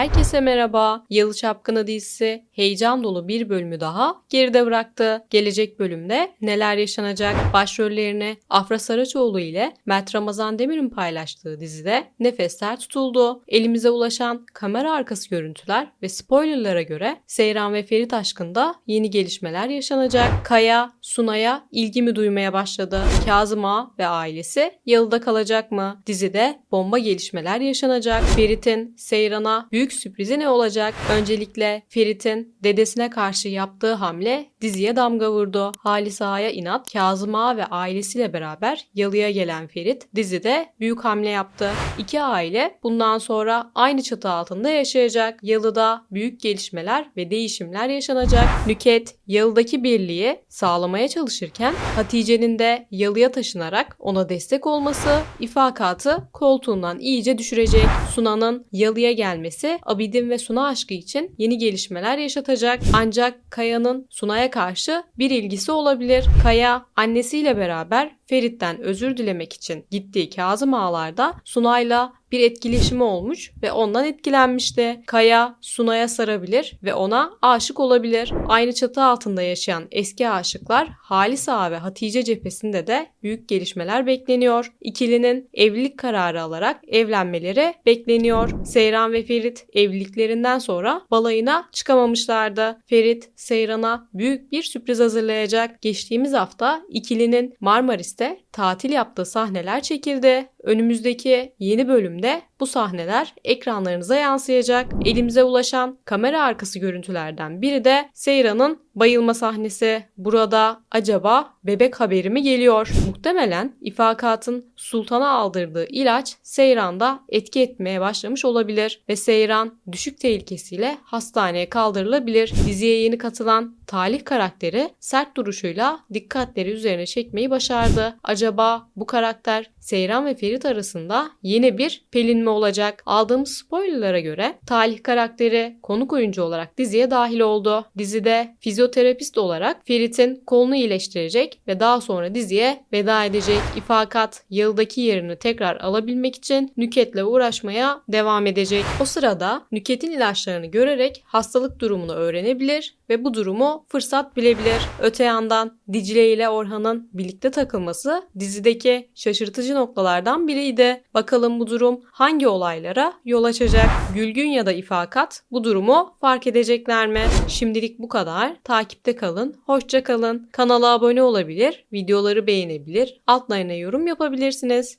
Herkese merhaba. Yalı Çapkını dizisi heyecan dolu bir bölümü daha geride bıraktı. Gelecek bölümde neler yaşanacak? Başrollerini Afra Saraçoğlu ile Mert Ramazan Demir'in paylaştığı dizide nefesler tutuldu. Elimize ulaşan kamera arkası görüntüler ve spoilerlara göre Seyran ve Ferit aşkında yeni gelişmeler yaşanacak. Kaya, Sunay'a ilgi mi duymaya başladı? Kazım Ağa ve ailesi Yalı'da kalacak mı? Dizide bomba gelişmeler yaşanacak. Ferit'in Seyran'a büyük sürprizi ne olacak? Öncelikle Ferit'in dedesine karşı yaptığı hamle diziye damga vurdu. Halis Ağa'ya inat, Kazım Ağa ve ailesiyle beraber Yalı'ya gelen Ferit dizide büyük hamle yaptı. İki aile bundan sonra aynı çatı altında yaşayacak. Yalı'da büyük gelişmeler ve değişimler yaşanacak. Nüket Yalı'daki birliği sağlamaya çalışırken Hatice'nin de Yalı'ya taşınarak ona destek olması ifakatı koltuğundan iyice düşürecek. Suna'nın Yalı'ya gelmesi Abidin ve Suna aşkı için yeni gelişmeler yaşatacak. Ancak Kaya'nın Suna'ya karşı bir ilgisi olabilir. Kaya annesiyle beraber Ferit'ten özür dilemek için gittiği Kazım Ağlar'da Sunay'la bir etkileşimi olmuş ve ondan etkilenmişti. Kaya Sunay'a sarabilir ve ona aşık olabilir. Aynı çatı altında yaşayan eski aşıklar Halis Ağa ve Hatice cephesinde de büyük gelişmeler bekleniyor. İkilinin evlilik kararı alarak evlenmeleri bekleniyor. Seyran ve Ferit evliliklerinden sonra balayına çıkamamışlardı. Ferit Seyran'a büyük bir sürpriz hazırlayacak. Geçtiğimiz hafta ikilinin Marmaris'te tatil yaptığı sahneler çekildi. Önümüzdeki yeni bölümde bu sahneler ekranlarınıza yansıyacak. Elimize ulaşan kamera arkası görüntülerden biri de Seyran'ın bayılma sahnesi. Burada acaba bebek haberi mi geliyor? Muhtemelen ifakatın sultana aldırdığı ilaç Seyran'da etki etmeye başlamış olabilir ve Seyran düşük tehlikesiyle hastaneye kaldırılabilir. Diziye yeni katılan Talih karakteri sert duruşuyla dikkatleri üzerine çekmeyi başardı. Acaba bu karakter Seyran ve Ferit arasında yeni bir Pelin mi olacak? Aldığımız spoilerlara göre Talih karakteri konuk oyuncu olarak diziye dahil oldu. Dizide fizyoterapist olarak Ferit'in kolunu iyileştirecek ve daha sonra diziye veda edecek. İfakat yıldaki yerini tekrar alabilmek için Nüket'le uğraşmaya devam edecek. O sırada Nüket'in ilaçlarını görerek hastalık durumunu öğrenebilir ve bu durumu fırsat bilebilir. Öte yandan Dicle ile Orhan'ın birlikte takılması dizideki şaşırtıcı noktalardan biriydi. Bakalım bu durum hangi olaylara yol açacak? Gülgün ya da İfakat bu durumu fark edecekler mi? Şimdilik bu kadar. Takipte kalın. Hoşça kalın. Kanala abone olabilir, videoları beğenebilir, altlarına yorum yapabilirsiniz.